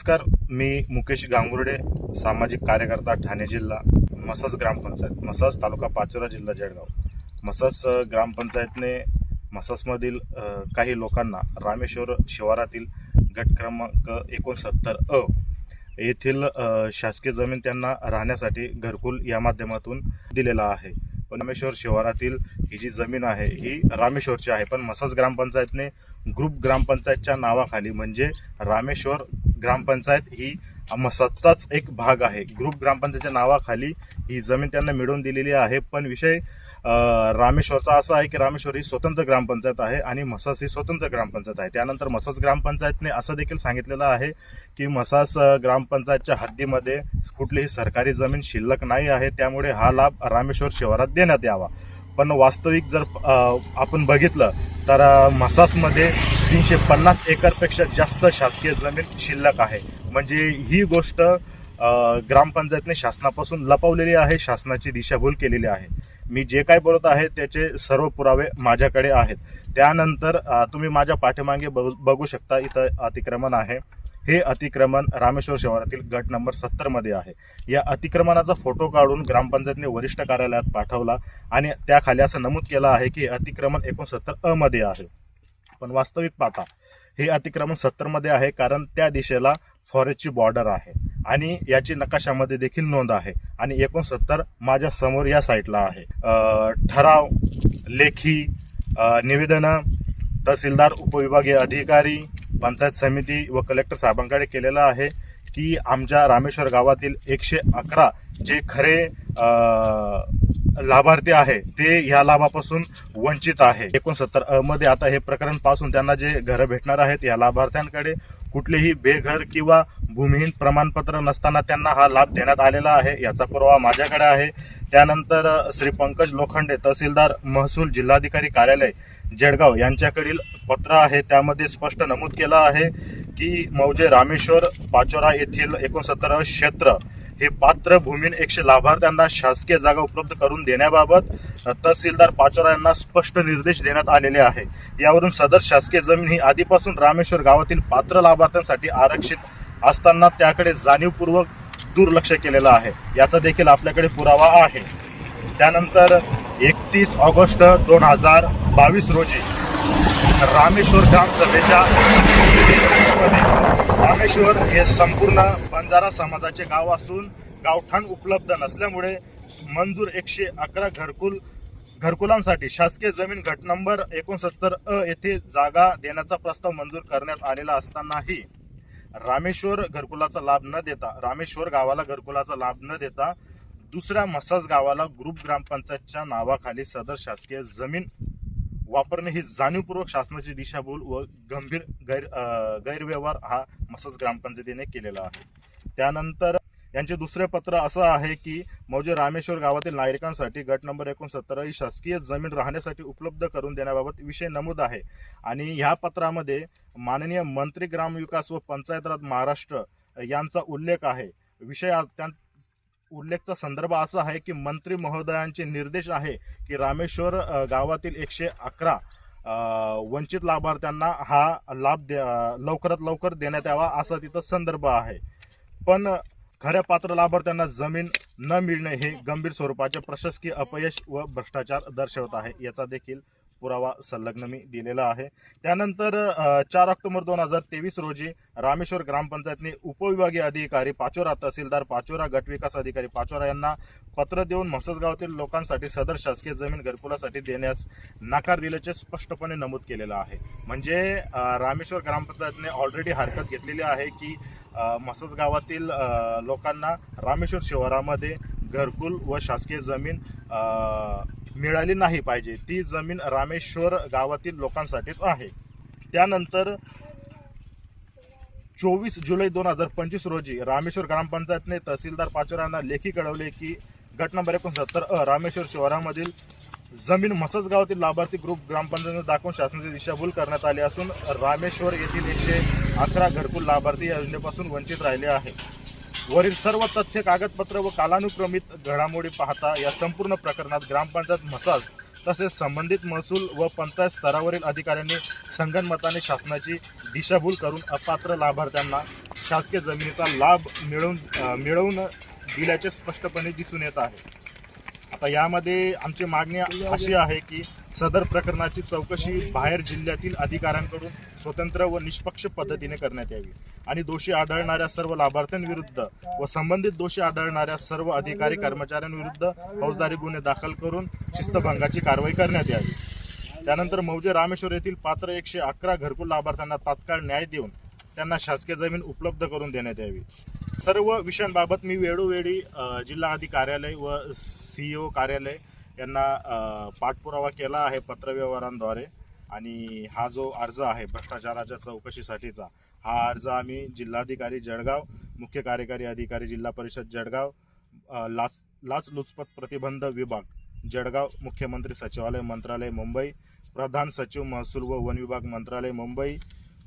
नमस्कार मी मुकेश गांगुर्डे सामाजिक कार्यकर्ता ठाणे जिल्हा मसस ग्रामपंचायत मसस तालुका पाचोरा जिल्हा जळगाव. मसस ग्रामपंचायतने मससमधील काही लोकांना रामेश्वर शिवारातील गट क्रमांक एकोणसत्तर अ येथील शासकीय जमीन त्यांना राहण्यासाठी घरकुल या माध्यमातून दिलेला आहे. पण रामेश्वर शिवारातील ही जी जमीन आहे ही रामेश्वरची आहे. पण मसस ग्रामपंचायतने ग्रुप ग्रामपंचायतच्या नावाखाली म्हणजे रामेश्वर ग्रामपंचायत ही मसदचाच एक भाग आहे. ग्रुप ग्रामपंचायतच्या नावाखाली ही जमीन त्यांना मिळवून दिलेली आहे. पण विषय रामेश्वरचा असा आहे की रामेश्वर ही स्वतंत्र ग्रामपंचायत आहे आणि मसास ही स्वतंत्र ग्रामपंचायत आहे. त्यानंतर मसास ग्रामपंचायतने असं देखील सांगितलेलं आहे की मसास ग्रामपंचायतच्या हद्दीमध्ये कुठलीही सरकारी जमीन शिल्लक नाही आहे. त्यामुळे हा लाभ रामेश्वर शिवारात देण्यात यावा. पण वास्तविक जर आपण बघितलं तर मसासमध्ये तीनशे पन्नास एकरपेक्षा जास्त शासकीय जमीन शिल्लक आहे. म्हणजे ही गोष्ट ग्रामपंचायतने शासनापासून लपवलेली आहे शासनाची दिशाभूल केलेली आहे. मी जे काय बोलत आहे त्याचे सर्व पुरावे माझ्याकडे आहेत. त्यानंतर तुम्ही माझ्या पाठीमागे बघू बघू शकता इथं अतिक्रमण आहे. हे अतिक्रमण रामेश्वर शहरातील गट नंबर सत्तरमध्ये आहे. या अतिक्रमणाचा फोटो काढून ग्रामपंचायतने वरिष्ठ कार्यालयात पाठवला आणि त्याखाली असं नमूद केलं आहे की अतिक्रमण एकोणसत्तर अ मध्ये आहे. पण वास्तविक पाहता. हे अतिक्रमण सत्तरमध्ये आहे कारण त्या दिशेला फॉरेस्टची बॉर्डर आहे. आणि याची नकाशामध्ये देखील नोंद आहे. आणि एकोणसत्तर माझ्यासमोर या साईटला आहे. ठराव लेखी निवेदनं तहसीलदार उपविभागीय अधिकारी पंचायत समिती व कलेक्टर साहेबांकडे केलेला आहे की आमच्या रामेश्वर गावातील एकशे अकरा जे खरे लाभार्थी आहे ते ह्या लाभापासून वंचित आहे. एकोणसत्तर अ मध्ये आता हे प्रकरणपासून त्यांना जे घरं भेटणार आहेत या लाभार्थ्यांकडे कुठलेही बेघर किंवा भूमिहीन प्रमाणपत्र नसताना त्यांना हा लाभ देण्यात आलेला आहे. याचा पुरावा माझ्याकडे आहे. त्यानंतर श्री पंकज लोखंडे तहसीलदार महसूल जिल्हाधिकारी कार्यालय जळगाव यांच्याकडील पत्र आहे. त्यामध्ये स्पष्ट नमूद केलं आहे की मौजे रामेश्वर पाचोरा येथील एकोणसत्तर क्षेत्र हे पात्र भूमीन एकशे लाभार्थ्यांना शासकीय जागा उपलब्ध करून देण्याबाबत तहसीलदार पाचोरा यांना स्पष्ट निर्देश देण्यात आलेले आहे. यावरून सदर शासकीय जमीन ही आधीपासून रामेश्वर गावातील पात्र लाभार्थ्यांसाठी आरक्षित असताना त्याकडे जाणीवपूर्वक दुर्लक्ष केलेलं आहे. याचा देखील आपल्याकडे पुरावा आहे. त्यानंतर एकतीस ऑगस्ट दोन हजार बावीस रोजी रामेश्वर ग्रामसभेच्या रामेश्वर हे संपूर्ण बंजारा समाजाचे गाव असून गावठाण उपलब्ध नसल्यामुळे मंजूर एकशे अकरा घरकुल घरकुलांसाठी शासकीय जमीन गट नंबर एकोणसत्तर अ येथे जागा देण्याचा प्रस्ताव मंजूर करण्यात आलेला असतानाही रामेश्वर घरकुलाचा लाभ न देता रामेश्वर गावाला घरकुलाचा लाभ न देता दुसऱ्या मसाज गावाला ग्रुप ग्रामपंचायतच्या नावाखाली सदर शासकीय जमीन वापरणे ही जाणीवपूर्वक शासनाची दिशाभूल व गंभीर गैर गैरव्यवहार हा मसाज ग्रामपंचायतीने केलेला आहे. त्यानंतर यांचे दुसरे पत्र असं आहे की मौजे रामेश्वर गावातील नागरिकांसाठी गट नंबर एकोणसत्तर ही शासकीय जमीन राहण्यासाठी उपलब्ध करून देण्याबाबत विषय नमूद आहे. आणि ह्या पत्रामध्ये माननीय मंत्री ग्रामविकास व पंचायत राज महाराष्ट्र यांचा उल्लेख आहे. विषय आ- त्या उल्लेखचा संदर्भ असा आहे की मंत्री महोदयांचे निर्देश आहे की रामेश्वर गावातील एकशे अकरा वंचित लाभार्थ्यांना हा लाभ दे लवकरात लवकर देण्यात यावा असा तिथं संदर्भ आहे. पण खऱ्या पात्र लाभार्थ्यांना जमीन न मिळणे हे गंभीर स्वरूपाचे प्रशासकीय अपयश व भ्रष्टाचार दर्शवत आहे. याचा देखील पुरावा संलग्न मी दिलेला आहे. त्यानंतर चार ऑक्टोबर दोन हजार तेवीस रोजी रामेश्वर ग्रामपंचायतने उपविभागीय अधिकारी पाचोरा तहसीलदार पाचोरा गटविकास अधिकारी पाचोरा यांना पत्र देऊन म्हससगावातील लोकांसाठी सदर शासकीय जमीन घरकुलासाठी देण्यास नकार दिल्याचे स्पष्टपणे नमूद केलेलं आहे. म्हणजे रामेश्वर ग्रामपंचायतने ऑलरेडी हरकत घेतलेली आहे की मसज गावातील लोकांना रामेश्वर शिवारामध्ये घरकुल व शासकीय जमीन मिळाली नाही पाहिजे. ती जमीन रामेश्वर गावातील लोकांसाठीच आहे. त्यानंतर चोवीस जुलै दोन हजार पंचवीस रोजी रामेश्वर ग्रामपंचायतने तहसीलदार पाचोऱ्यांना लेखी कळवले की गट नंबर एकोणसत्तर अ रामेश्वर शहरामधील जमीन मसस गावातील लाभार्थी ग्रुप ग्रामपंचायतीने दाखवून शासनाची दिशाभूल करण्यात आली असून रामेश्वर येथील एकशे अकरा घरकुल लाभार्थी या योजनेपासून वंचित राहिले आहे. वरील सर्व तथ्य कागदपत्र व कालानुक्रमित घडामोडी पाहता या संपूर्ण प्रकरणात ग्रामपंचायत मसाज तसेच संबंधित महसूल व पंचायत स्तरावरील अधिकाऱ्यांनी संगनमताने शासनाची दिशाभूल करून अपात्र लाभार्थ्यांना शासकीय जमिनीचा लाभ मिळवून मिळवून दिल्याचे स्पष्टपणे दिसून येत आहे. आता यामध्ये आमची मागणी अशी आहे की सदर प्रकरणाची चौकशी बाहेर जिल्ह्यातील अधिकाऱ्यांकडून स्वतंत्र व निष्पक्ष पद्धतीने करण्यात यावी. आणि दोषी आढळणाऱ्या सर्व लाभार्थ्यांविरुद्ध व संबंधित दोषी आढळणाऱ्या सर्व अधिकारी कर्मचाऱ्यांविरुद्ध फौजदारी गुन्हे दाखल करून शिस्तभंगाची कारवाई करण्यात यावी. त्यानंतर मौजे रामेश्वर येथील पात्र एकशे अकरा घरकुल लाभार्थ्यांना तात्काळ न्याय देऊन त्यांना शासकीय जमीन उपलब्ध करून देण्यात यावी. सर्व विषयांबाबत मी वेळोवेळी अ, जिल्हाधिकारी कार्यालय व सीईओ कार्यालय यांना पाठपुरावा केला आहे पत्रव्यवहारांद्वारे. आणि हा जो अर्ज आहे भ्रष्टाचाराच्या चौकशीसाठीचा हा अर्ज आम्ही जिल्हाधिकारी जळगाव मुख्य कार्यकारी अधिकारी जिल्हा परिषद जळगाव लाच लाचलुचपत प्रतिबंध विभाग जळगाव मुख्यमंत्री सचिवालय मंत्रालय मुंबई प्रधान सचिव महसूल व वन विभाग मंत्रालय मुंबई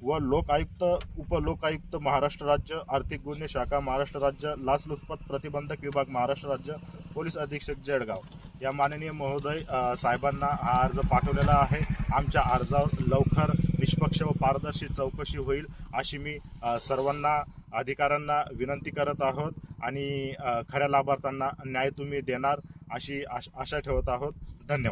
व लोकायुक्त उपलोकायुक्त महाराष्ट्र राज्य आर्थिक गुन्हे शाखा महाराष्ट्र राज्य लाचलुचपत प्रतिबंधक विभाग महाराष्ट्र राज्य पोलीस अधीक्षक जळगाव. या माननीय महोदय साहेबांना हा अर्ज पाठवलेला आहे. आमच्या अर्जावर लवकर निष्पक्ष व पारदर्शी चौकशी होईल अशी मी सर्वांना अधिकाऱ्यांना विनंती करत आहोत आणि खऱ्या लाभार्थ्यांना न्याय तुम्ही देणार अशी आश- आशा ठेवत आहोत. धन्यवाद.